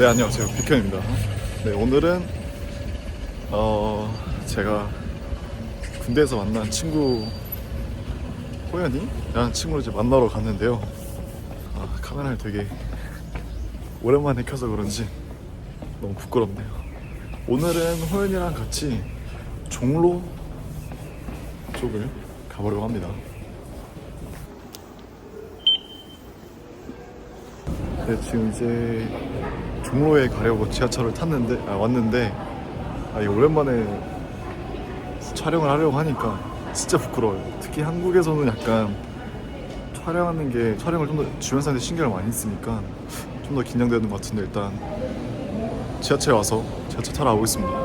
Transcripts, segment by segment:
네 안녕하세요 비켄입니다. 네 오늘은 어 제가 군대에서 만난 친구 호연이라는 친구를 이제 만나러 갔는데요. 아 카메라를 되게 오랜만에 켜서 그런지 너무 부끄럽네요. 오늘은 호연이랑 같이 종로 쪽을 가보려고 합니다. 네, 지금 이제 종로에 가려고 지하철을 탔는데 아, 왔는데 아, 이 오랜만에 촬영을 하려고 하니까 진짜 부끄러워요. 특히 한국에서는 약간 촬영하는 게 촬영을 좀 더 주변 사람들 신경을 많이 쓰니까 좀 더 긴장되는 것 같은데 일단 지하철에 와서 지하철 타러 가보겠습니다.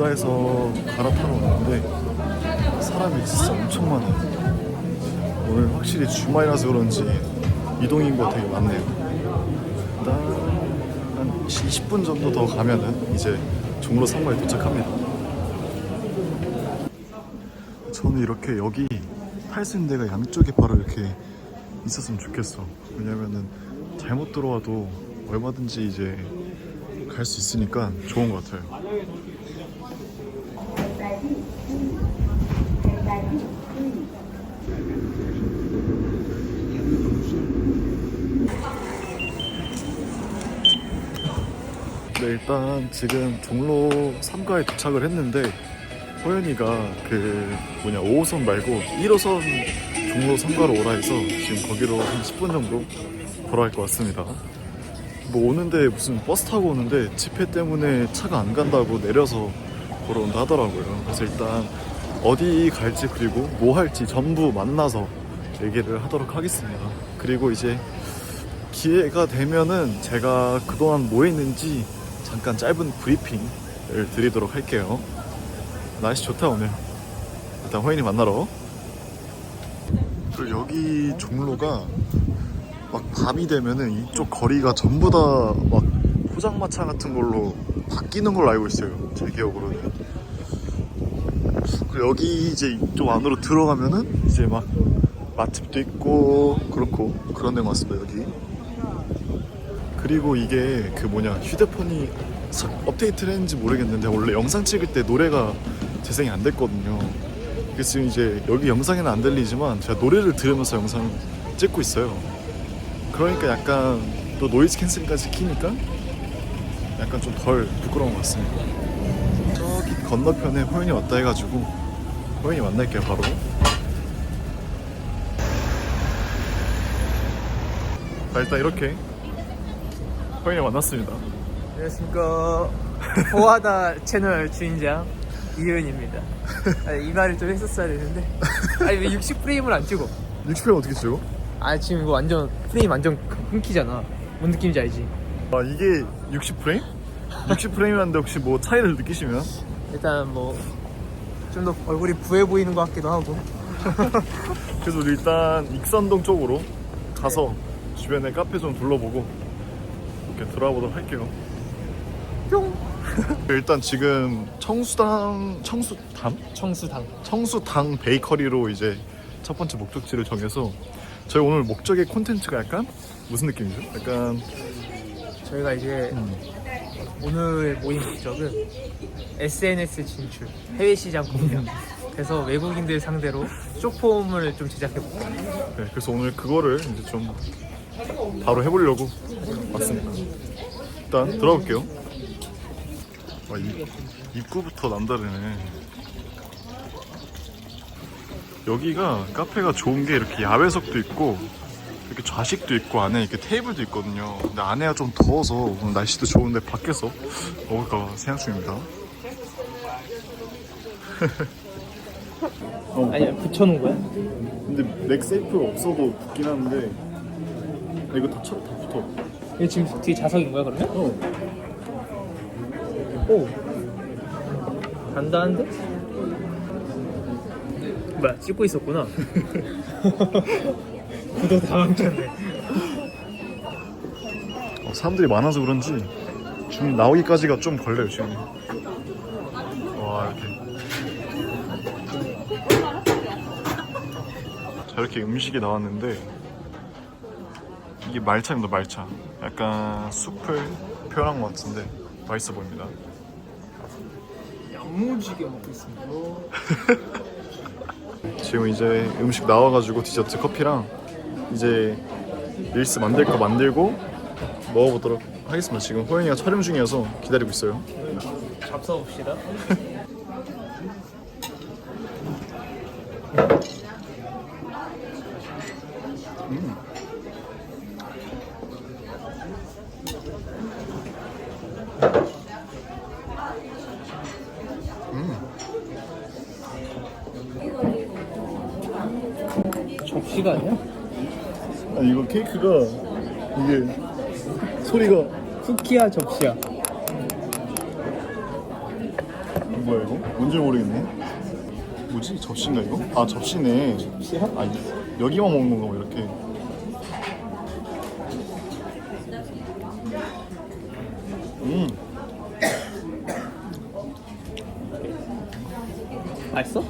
군자에서 갈아타러 오는데 사람이 진짜 엄청 많아요. 오늘 확실히 주말이라서 그런지 이동 인구가 되게 많네요. 일단 한 20분 정도 더 가면은 이제 종로 상가에 도착합니다. 저는 이렇게 여기 탈 수 있는 데가 양쪽에 바로 이렇게 있었으면 좋겠어. 왜냐면은 잘못 들어와도 얼마든지 이제 갈 수 있으니까 좋은 것 같아요. 일단 지금 종로 3가에 도착을 했는데 호연이가 그 뭐냐 5호선 말고 1호선 종로 3가로 오라 해서 지금 거기로 한 10분 정도 걸어갈 것 같습니다. 뭐 오는데 무슨 버스 타고 오는데 집회 때문에 차가 안 간다고 내려서 걸어온다 하더라고요. 그래서 일단 어디 갈지 그리고 뭐 할지 전부 만나서 얘기를 하도록 하겠습니다. 그리고 이제 기회가 되면은 제가 그동안 뭐 했는지 잠깐 짧은 브리핑을 드리도록 할게요. 날씨 좋다 오늘. 일단 호인이 만나러. 그리고 여기 종로가 막 밤이 되면은 이쪽 거리가 전부 다 막 포장마차 같은 걸로 바뀌는 걸로 알고 있어요. 제 기억으로는. 그리고 여기 이제 이쪽 안으로 들어가면은 이제 막 맛집도 있고 그렇고 그런 데인 것 같습니다 여기. 그리고 이게 그 뭐냐 휴대폰이 사- 업데이트를 했는지 모르겠는데 원래 영상 찍을 때 노래가 재생이 안 됐거든요. 그래서 지금 이제 여기 영상에는 안 들리지만 제가 노래를 들으면서 영상 찍고 있어요. 그러니까 약간 또 노이즈 캔슬까지 키니까 약간 좀 덜 부끄러운 것 같습니다. 저기 건너편에 호연이 왔다 해가지고 호연이 만날게요 바로. 자 일단 이렇게 호연이 만났습니다. 안녕하십니까 보아다 채널 주인장 이은입니다 아, 이 말을 좀 했었어야 되는데 아니 왜 60프레임을 안 찍어 60회 어떻게 찍어? 아 지금 이거 완전 프레임 완전 끊기잖아 뭔 느낌인지 알지? 아 이게 60프레임? 60프레임이라는데 혹시 뭐 차이를 느끼시면 일단 뭐 좀 더 얼굴이 부해 보이는 것 같기도 하고 그래서 우리 일단 익산동 쪽으로 가서 주변에 카페 좀 둘러보고 이렇게 들어가 보도록 할게요. 뿅 일단 지금 청수당 청수담 청수당 청수당 베이커리로 이제 첫 번째 목적지를 정해서 저희 오늘 목적의 콘텐츠가 약간 무슨 느낌이죠? 약간 저희가 이제 음, 오늘 모임 목적은 SNS 진출 해외 시장 공략 그래서 외국인들 상대로 쇼폼을 좀 제작해볼게요 네, 그래서 오늘 그거를 이제 좀 바로 해보려고 왔습니다. 일단 들어볼게요. 와, 이, 입구부터 남다르네. 여기가 카페가 좋은 게 이렇게 야외석도 있고 이렇게 좌식도 있고 안에 이렇게 테이블도 있거든요. 근데 안에가 좀 더워서 오늘 날씨도 좋은데 밖에서 먹을까 생각 중입니다. 어, 아니야 붙여놓은 거야? 근데 맥세이프가 없어도 붙긴 하는데 이거 다, 쳐, 다 붙어. 이거 지금 뒤에 자석인 거야 그러면? 어. 오 단단한데? 뭐야 찍고 있었구나 구도 다 망쳤네 어, 사람들이 많아서 그런지 지금 나오기까지가 좀 걸려요 지금. 와 이렇게. 자 이렇게 음식이 나왔는데 이게 말차입니다 말차. 약간 숲을 표현한 것 같은데 맛있어 보입니다. 양무지게 먹고 있습니다 지금 이제 음식 나와가지고 디저트 커피랑 이제 릴스 만들 거 만들고 먹어보도록 하겠습니다. 지금 호연이가 촬영 중이어서 기다리고 있어요. 잡숴봅시다 접시가 아니야? 케이크가 이게 소리가 쿠키야 접시야 뭐야 이거? 뭔지 모르겠네. 뭐지? 접시인가 이거? 아 접시네. 접시야? 아 이- 여기만 먹는 건가 뭐 이렇게? 음 맛있어?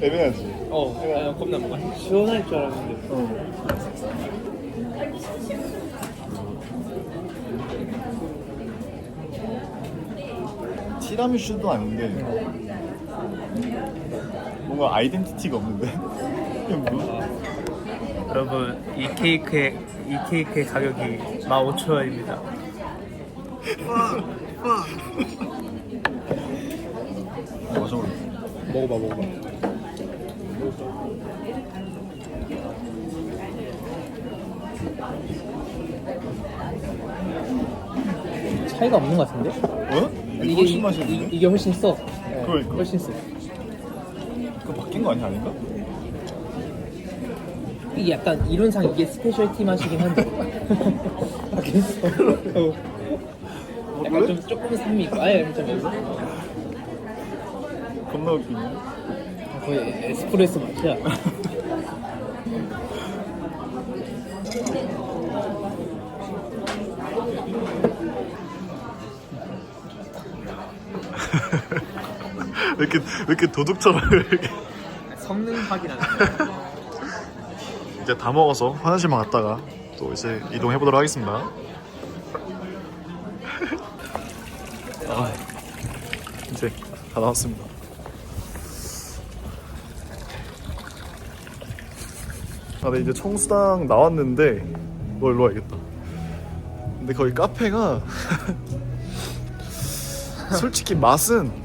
애매하지. 어, 아, 겁나 뭔가 시원할 줄 알았는데. 어. 티라미슈도 아닌데 뭔가 아이덴티티가 없는데 뭐? 여러분, 이 케이크의 이 케이크의 가격이 15,000원입니다. 맞아 먹어봐, 먹어봐. 차이가 없는 것 같은데? 어? 이게 훨씬 맛있는데? 이, 게 훨씬 써. 그러니까. 훨씬 써. 그거 바뀐 거 아니야 아닌가? 이게 약간 이론상 이게 스페셜티 맛이긴 한데. 바뀌었어. 어. 약간? 좀 조금 산미 있고. 아예 괜찮아. 겁나 웃기네 거의 에스프레소 맛이야. 이렇게 왜 이렇게 도둑처럼 이렇게 성능 확인하는. 이제 다 먹어서 화장실만 갔다가 또 이제 이동해 보도록 하겠습니다. 아, 이제 다 나왔습니다. 아, 네 이제 청수당 나왔는데 너 일로 와야겠다. 근데 거기 카페가 솔직히 맛은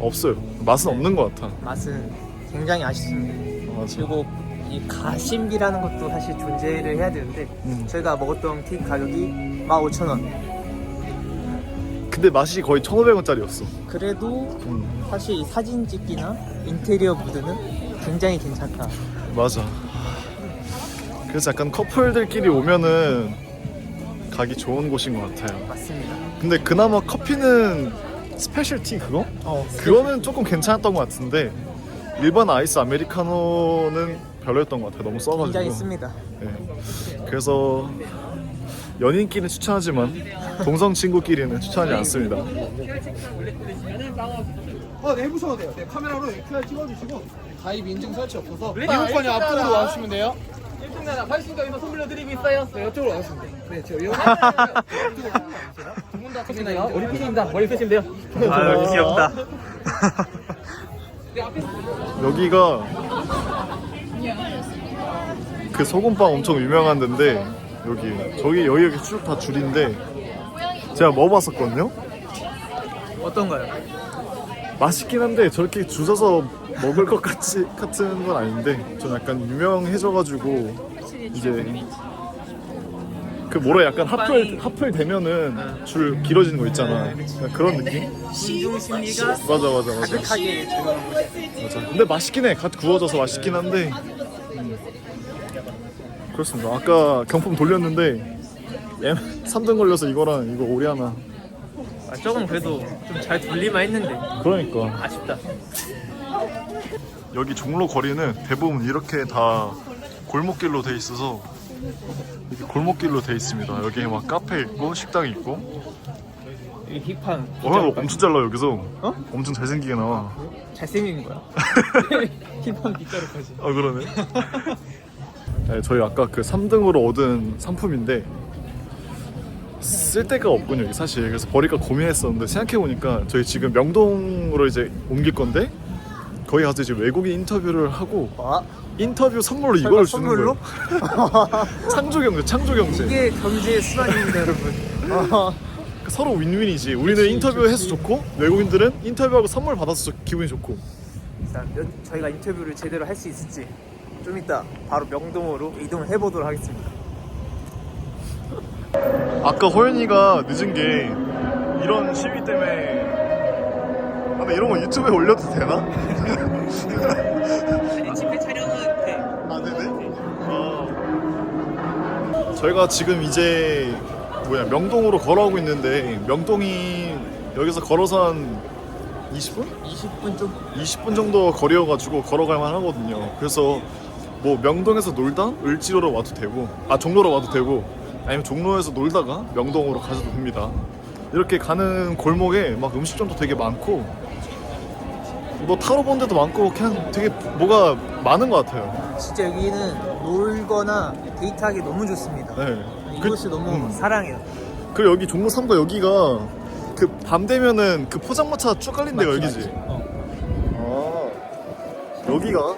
없어요. 맛은 없는 것 같아. 맛은 굉장히 아쉽습니다. 맞아. 그리고 이 가심비라는 것도 사실 존재를 해야 되는데 음. 저희가 먹었던 케이크 가격이 15,000원. 근데 맛이 거의 1,500원짜리였어. 그래도 음. 사실 이 사진 찍기나 인테리어 무드는 굉장히 괜찮다. 맞아. 그래서 약간 커플들끼리 오면은 가기 좋은 곳인 것 같아요. 맞습니다. 근데 그나마 커피는 스페셜티 그거? 어, 그거는 조금 괜찮았던 것 같은데 일반 아이스 아메리카노는 별로였던 것 같아요. 너무 써가지고. 굉장히 씁니다. 네. 그래서 연인끼리는 추천하지만 동성 친구끼리는 추천하지 않습니다. 어, 네, 해보셔도 돼요. 네, 카메라로 QR 찍어주시고 가입 인증 설치 없어서 이용권이 앞쪽으로 와주시면 돼요. 1등 나라 80가 이만 선물로 드리고 있어요. 네, 이쪽으로 와주시면 돼요. 네, 저 이 용 두분다 드시나요? 우리 PD입니다. 머리 쓰시면 돼요. 아유 귀엽다. 여기가 그 소금빵 엄청 유명한 데인데 여기 저기 여기 이렇게 쭉 다 줄인데 제가 먹어봤었거든요. 어떤가요? 맛있긴 한데 저렇게 줄 서서 먹을 것 같이 같은 건 아닌데 좀 약간 유명해져가지고 이제 그 뭐라 약간 하플 하플 되면은 줄 길어지는 거 있잖아. 약간 그런 느낌? 신중 심리가 맞아 맞아 맞아. 가득하게. 맞아. 근데 맛있긴 해. 갓 구워져서 맛있긴 한데. 음. 그렇습니다. 아까 경품 돌렸는데 3등 걸려서 이거랑 이거 오리 하나. 아, 조금 그래도 좀 잘 돌리만 했는데 그러니까 아쉽다. 여기 종로 거리는 대부분 이렇게 다 골목길로 돼 있어서 이렇게 골목길로 돼 있습니다. 여기 막 카페 있고 식당 있고. 이 힙한 어, 형 엄청 잘 나와 여기서. 어? 엄청 잘생기게 나와. 잘생긴 거야. 힙한 빗자루까지. 아 그러네. 네, 저희 아까 그 3등으로 얻은 상품인데 쓸 데가 없군요 이게 사실 그래서 버릴까 고민했었는데 생각해 보니까 저희 지금 명동으로 이제 옮길 건데 거기 가서 이제 외국인 인터뷰를 하고 아, 인터뷰 선물로 이걸 주는 선물로? 거예요 창조 경제 창조 경제 이게 경제의 수단입니다, 여러분. 서로 윈윈이지 우리는 그치, 인터뷰해서 그치. 좋고 외국인들은 인터뷰하고 선물 받아서 좋- 기분이 좋고 일단 몇- 저희가 인터뷰를 제대로 할 수 있을지 좀 이따 바로 명동으로 이동을 해보도록 하겠습니다. 아까 호연이가 늦은 게 이런 시위 때문에 아, 근데 이런 거 유튜브에 올려도 되나? 아니 집회 촬영은 돼. 아 네네 아. 저희가 지금 이제 뭐야 명동으로 걸어오고 있는데 명동이 여기서 걸어서 한 20분? 20분 좀 20분 정도 거리여가지고 걸어갈 만 하거든요. 그래서 뭐 명동에서 놀다 을지로로 와도 되고, 아 종로로 와도 되고, 아니면 종로에서 놀다가 명동으로 가셔도 됩니다. 이렇게 가는 골목에 막 음식점도 되게 많고, 뭐 타러 본 데도 많고, 그냥 되게 뭐가 많은 것 같아요. 진짜 여기는 놀거나 데이트하기 너무 좋습니다. 네. 이곳을 너무 음. 사랑해요. 그리고 여기 종로 3가 여기가 그 밤 되면은 그 포장마차 쭉 깔린 데가 맞지, 여기지. 맞지. 어. 아 여기가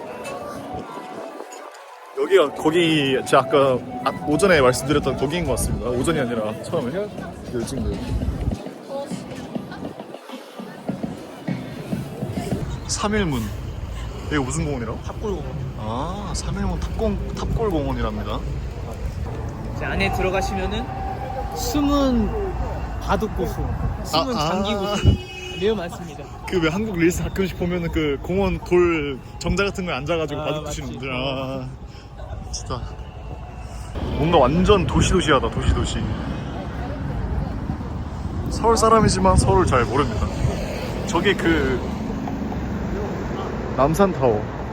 여기가 거기 제가 아까 아- 오전에 말씀드렸던 거기인 것 같습니다. 오전이 아니라 처음에 요즘 여 기. 3일문 이게 무슨 공원이라고? 탑골공원. 아 3일문 탑공 탑골 공원이랍니다. 이제 안에 들어가시면은 숨은 바둑 고수, 숨은 아, 아. 장기 고수 매우 많습니다. 그 왜 한국 릴스 가끔씩 보면은 그 공원 돌 정자 같은 거에 앉아가지고 아, 바둑. 두시는 분들 아 진짜 뭔가 완전 도시도시하다 도시도시 서울 사람이지만 서울 잘 모릅니다 저게 그 남산타워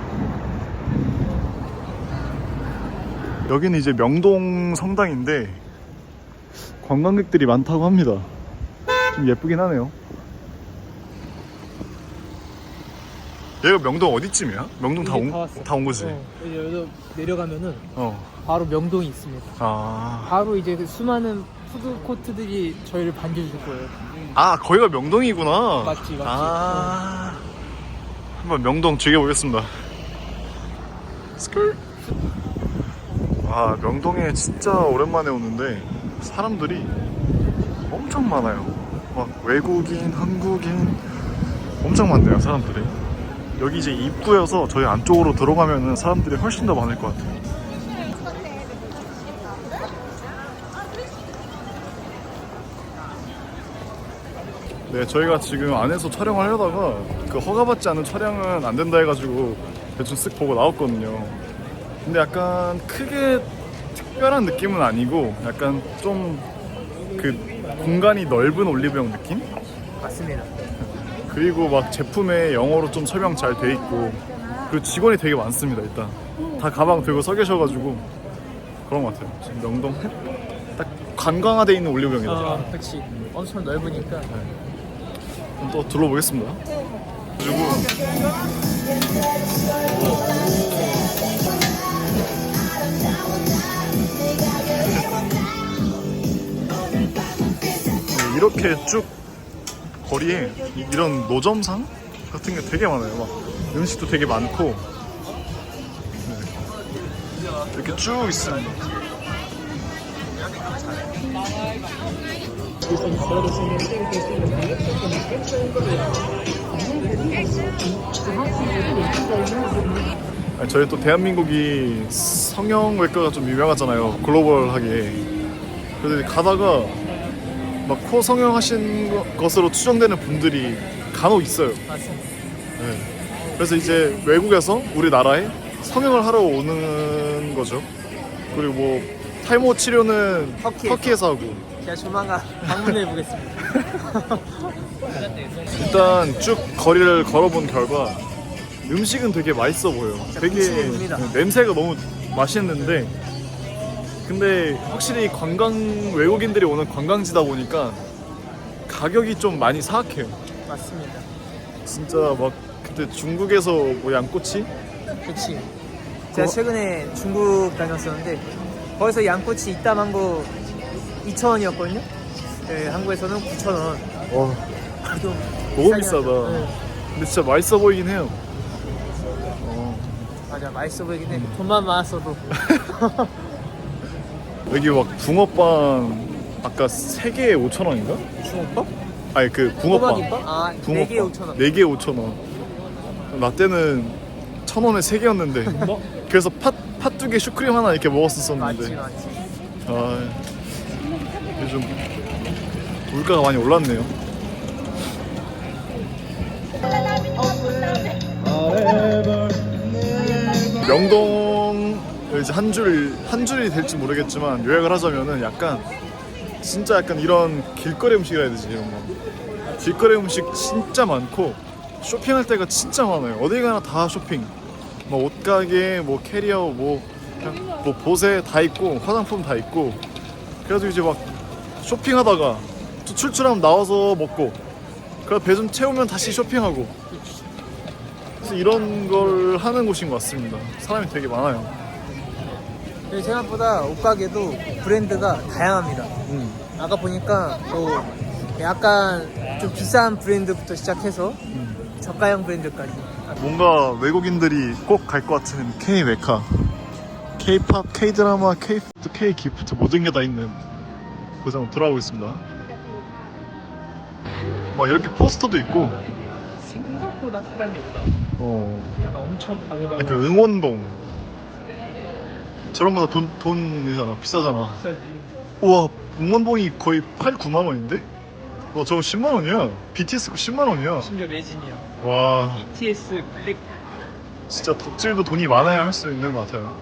여기는 이제 명동 성당인데 관광객들이 많다고 합니다 좀 예쁘긴 하네요 얘가 명동 어디쯤이야? 명동 다 온. 다 온 거지? 어, 이제 여기서 내려가면은 어. 바로 명동이 있습니다. 아. 바로 이제 그 수많은 푸드 코트들이 저희를 반겨줄 거예요. 아, 거기가 명동이구나. 맞지, 맞지. 아. 한번 명동 즐겨보겠습니다. 스쿨. 아, 명동에 진짜 오랜만에 오는데 사람들이 엄청 많아요. 막 외국인, 한국인 엄청 많네요, 사람들이. 여기 이제 입구여서 저희 안쪽으로 들어가면은 사람들이 훨씬 더 많을 것 같아요. 네, 저희가 지금 안에서 촬영을 하려다가 그 허가받지 않은 촬영은 안 된다 해가지고 대충 쓱 보고 나왔거든요. 근데 약간 크게 특별한 느낌은 아니고 약간 좀 그 공간이 넓은 올리브영 느낌? 맞습니다. 그리고 막 제품에 영어로 좀 설명 잘 돼 있고 그리고 직원이 되게 많습니다 일단 다 가방 들고 서 계셔가지고 그런 것 같아요 지금 명동 딱 관광화돼 있는 올리브영이다 아, 그렇지. 엄청 넓으니까. 그럼 또 둘러보겠습니다. 그리고 네, 이렇게 쭉 거리에 이- 이런 노점상 같은 게 되게 많아요. 막 음식도 되게 많고 네. 이렇게 쭉 있습니다. 아니, 저희 또 대한민국이 성형외과가 좀 유명하잖아요. 글로벌하게. 그래서 가다가 막 코 성형 하신 거- 것으로 추정되는 분들이 간혹 있어요. 맞습니다. 네. 그래서 이제 외국에서 우리나라에 성형을 하러 오는 거죠. 그리고 뭐 탈모 치료는 터키에서. 터키에서 하고 제가 조만간 방문해 보겠습니다. 일단 쭉 거리를 걸어본 결과 음식은 되게 맛있어 보여. 되게 냄새가 너무 맛있는데 근데 확실히 관광 외국인들이 오는 관광지다 보니까 가격이 좀 많이 사악해요. 맞습니다. 진짜 막 그때 중국에서 뭐 양꼬치 그치. 제가 어? 최근에 중국 다녔었는데 거기서 양꼬치 이따만 거 2,000원이었거든요. 네, 한국에서는 9,000원. 와 좀 너무 비싸다. 하죠. 네, 근데 진짜 맛있어 보이긴 해요. 어, 맞아, 맛있어 보이긴 해. 돈만 많았어도. 여기 막 붕어빵 아까 3개에 5,000원인가? 중국밥? 아니 그 붕어빵. 꼬마김밥? 아, 4개에 5,000원. 4개에 5,000원. 나 때는 1,000원에 3개였는데. 그래서 팥, 팥2개 슈크림 하나 이렇게 맞지, 먹었었는데. 맞지. 아, 요즘 물가가 많이 올랐네요. 명동 이제 한 줄, 한 줄이 될지 모르겠지만 요약을 하자면은 약간 진짜 약간 이런 길거리 음식이라 해야 되지 이런 거. 길거리 음식 진짜 많고 쇼핑할 때가 진짜 많아요. 어디 가나 다 쇼핑. 뭐 옷가게, 뭐 캐리어, 뭐 그냥 뭐 보세 다 있고 화장품 다 있고. 그래서 이제 막 쇼핑하다가 또 출출하면 나와서 먹고. 그래서 배좀 채우면 다시 쇼핑하고. 그래서 이런 걸 하는 곳인 것 같습니다. 사람이 되게 많아요. 그리고 생각보다 옷가게도 브랜드가 다양합니다. 음. 아까 보니까 또 약간 좀 비싼 브랜드부터 시작해서 저가형 브랜드까지. 뭔가 외국인들이 꼭 갈 것 같은 K 메카, K-팝, K-드라마, K-푸드, K-기프트 모든 게 다 있는 곳에 한번 돌아보겠습니다. 막 이렇게 포스터도 있고, 생각보다 사람이 없다. 어, 약간 엄청 방해가 약간 응원봉. 저런 거다 돈, 돈이잖아. 비싸잖아. 우와, 응원봉이 거의 8, 9만 원인데? 와, 저거 10만 원이야. BTS 거 10만 원이야. 심지어 매진이야. 와, TS 블랙 진짜 덕질도 돈이 많아야 할 수 있는 것 같아요.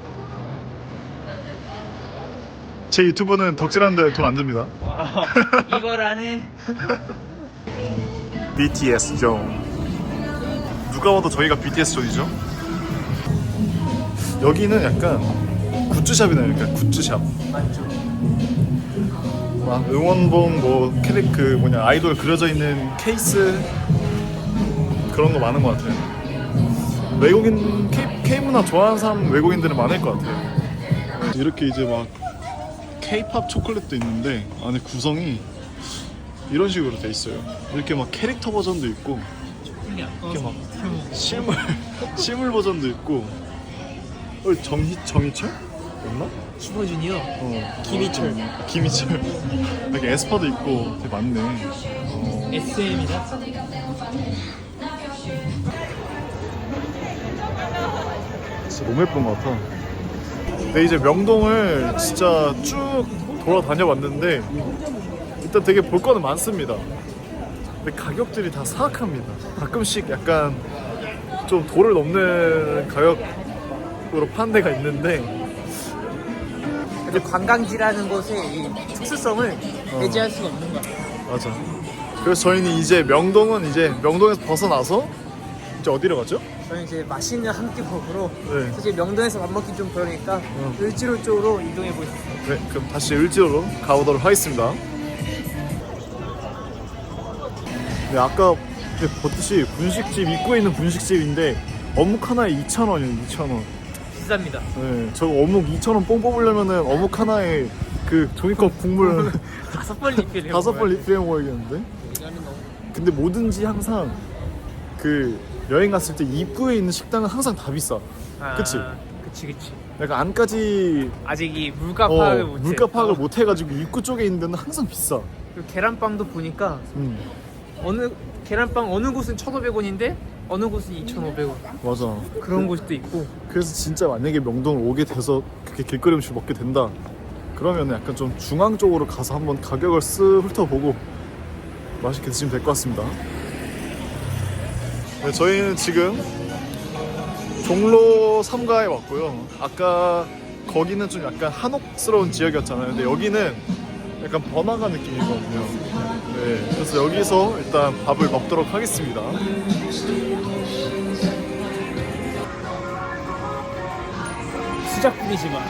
제 유튜브는 덕질하는데 돈 안 듭니다. 이거라는 BTS 존. 누가 와도 저희가 BTS 존이죠? 여기는 약간 굿즈샵이네요. 약간 굿즈샵. 맞죠. 막 응원봉, 뭐 캐릭 그 뭐냐 아이돌 그려져 있는 케이스 그런 거 많은 것 같아요. 외국인 K, K 문화 좋아하는 사람 외국인들은 많을 것 같아요. 이렇게 이제 막 K-팝 초콜릿도 있는데 안에 구성이 이런 식으로 돼 있어요. 이렇게 막 캐릭터 버전도 있고 이렇게 막 실물 실물 버전도 있고 어, 정희 정희철 맞나? 슈퍼주니어 어, 김희철. 어, 김희철. 이렇게 에스파도 있고 되게 많네. 어, SM이다. 진짜 너무 예쁜 것 같아. 근데 이제 명동을 진짜 쭉 돌아다녀 봤는데 일단 되게 볼 거는 많습니다. 근데 가격들이 다 사악합니다. 가끔씩 약간 좀 도를 넘는 가격으로 파는 데가 있는데 근데 관광지라는 곳의 이 특수성을 배제할 수가 없는 거야. 맞아. 그래서 저희는 이제 명동은 이제 명동에서 벗어나서 이제 어디로 가죠? 저는 이제 맛있는 한 끼 먹으러 네. 사실 명동에서 밥 먹기 좀 그러니까 을지로 쪽으로 이동해 보겠습니다. 네, 그럼 다시 을지로로 가보도록 하겠습니다. 네, 아까 보듯이 분식집 입구에 있는 분식집인데 어묵 하나에 2,000원이에요, 2,000원. 비쌉니다. 네, 저 어묵 2,000원 뽕 뽑으려면은 어묵 하나에 그 종이컵 국물 다섯 번 리필해. 다섯 번. 리필해 먹어야겠는데? 왜냐면 너무 근데 뭐든지 항상 그 여행 갔을 때 입구에 있는 식당은 항상 다 비싸. 아, 그치? 그치 그치. 약간 안까지 아직 이 물가 어, 파악을 못해. 물가 파악을 어. 못 해가지고 입구 쪽에 있는 데는 항상 비싸. 그리고 계란빵도 보니까 음. 어느 계란빵 어느 곳은 1,500원인데 어느 곳은 2,500원 맞아. 그런 곳도 있고 그래서 진짜 만약에 명동을 오게 돼서 그렇게 길거리 음식 먹게 된다. 그러면 약간 좀 중앙 쪽으로 가서 한번 가격을 쓱 훑어보고 맛있게 드시면 될 것 같습니다. 네, 저희는 지금 종로 3가에 왔고요. 아까 거기는 좀 약간 한옥스러운 지역이었잖아요. 근데 여기는 약간 번화가 느낌이거든요. 네, 그래서 여기서 일단 밥을 먹도록 하겠습니다. 수작 뿌리지 마와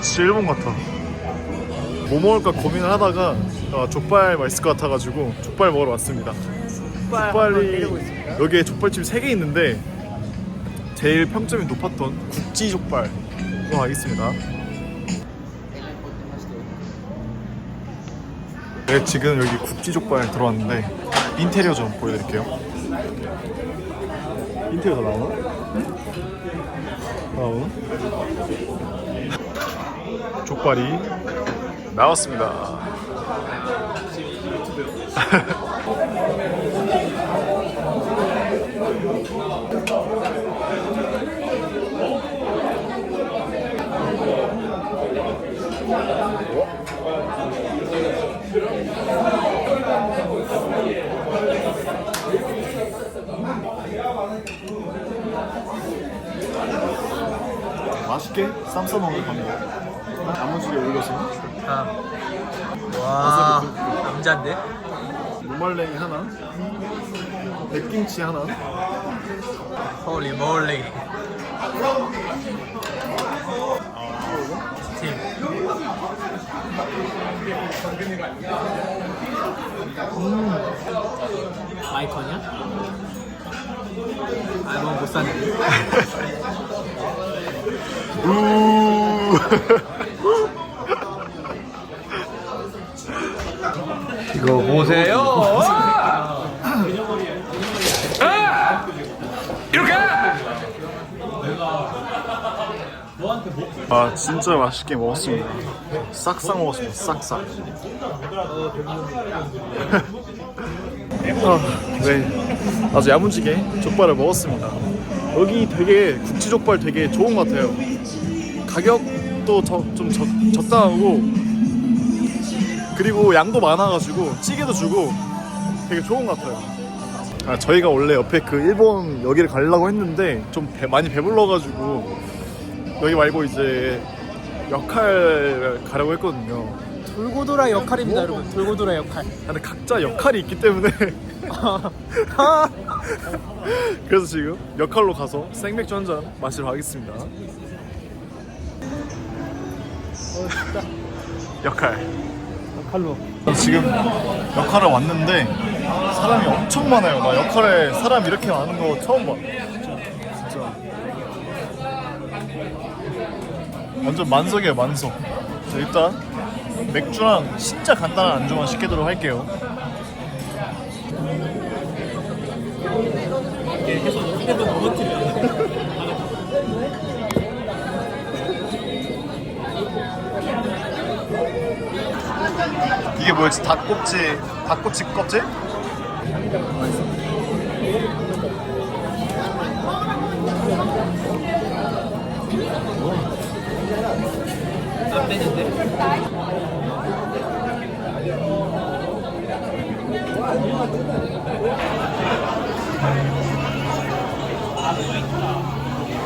진짜 일본 같아 뭐 먹을까 고민을 하다가 아, 족발 맛있을 것 같아가지고 족발 먹으러 왔습니다. 족발 족발이 여기에 족발집이 3개 있는데 제일 평점이 높았던 국지 족발로 가겠습니다. 네 지금 여기 국지 족발 들어왔는데 인테리어 좀 보여드릴게요. 인테리어 다 나오나? 나오나? 족발이 나왔습니다. 맛있게 쌈 싸 먹는 방법. 야무지게 올려서 와 남잔데? 무말랭이 하나, 백김치 하나, 홀리 몰리 스팀 음. 마이커냐? 아 너무 못 사네 우. 이거 보세요 아 진짜 맛있게 먹었습니다. 싹싹 먹었습니다. 싹싹. 아, 네, 아주 야무지게 족발을 먹었습니다. 여기 되게 국지 족발 되게 좋은 것 같아요. 가격도 저- 좀 적, 적당하고 그리고 양도 많아가지고 찌개도 주고 되게 좋은 것 같아요. 아, 저희가 원래 옆에 그 일본 여기를 가려고 했는데 좀 배- 많이 배불러가지고 여기 말고 이제 역할 가려고 했거든요. 돌고 돌아 역할입니다 여러분 돌고 돌아 역할 근데 각자 역할이 있기 때문에 그래서 지금 역할로 가서 생맥주 한 잔 마시러 가겠습니다. 역할. 역할로 지금 역할을 왔는데 사람이 엄청 많아요. 나 역할에 사람 이렇게 많은 거 처음 봐. 진짜. 완전 만석이에요, 만석. 자, 일단 맥주랑 진짜 간단한 안주만 시키도록 할게요. 이게 뭐였지? 닭꼬치, 닭꼬치 껍질?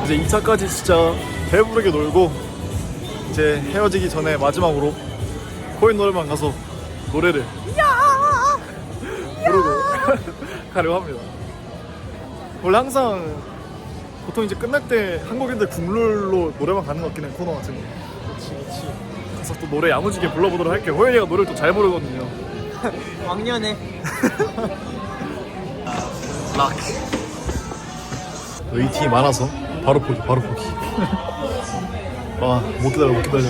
이제 2차까지 진짜 배부르게 놀고 이제 헤어지기 전에 마지막으로 코인 노래방 가서 노래를 부르고 가려고 합니다. 원래 항상 보통 이제 끝날 때 한국인들 국룰로 노래방 가는 것 같긴 해 코너 같은 거. 그렇지 그렇지. 가서 또 노래 야무지게 불러보도록 할게요. 호연이가 노래를 또 잘 부르거든요. 왕년에 락. 웨이팅이 많아서 바로 포기, 바로 포기. 아, 못 기다려, 못 기다려.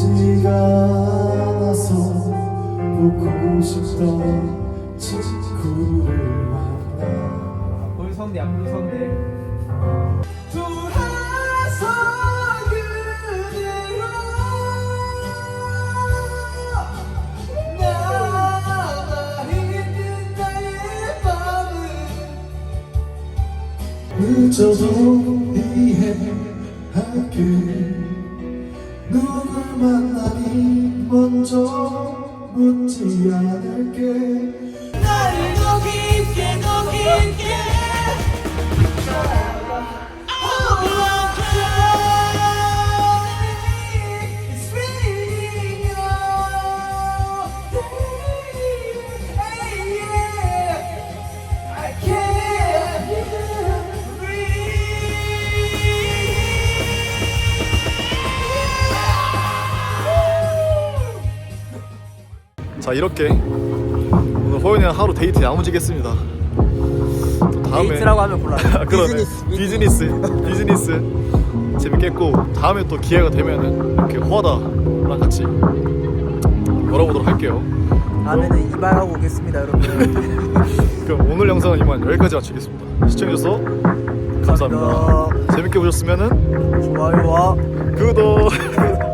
지가 않아서 보고 싶던 친구를 만나. 거기 선대 앞으로 선대. 돌아서 그대로 나가 있는 나의 밤은 늦어도 이해할게 만나니 먼저 묻지 않을게. 나를 더 깊게 더 깊게 자 이렇게 오늘 호연이랑 하루 데이트 야무지겠습니다. 또 다음에 데이트라고 하면 곤란해 아, 그러네. 비즈니스 비즈니스 재밌겠고 다음에 또 기회가 되면은 이렇게 호하다랑 같이 놀아보도록 할게요. 다음에는 이발하고 오겠습니다 여러분 그럼 오늘 영상은 이만 여기까지 마치겠습니다. 시청해주셔서 감사합니다. 재밌게 보셨으면은 좋아요와 구독.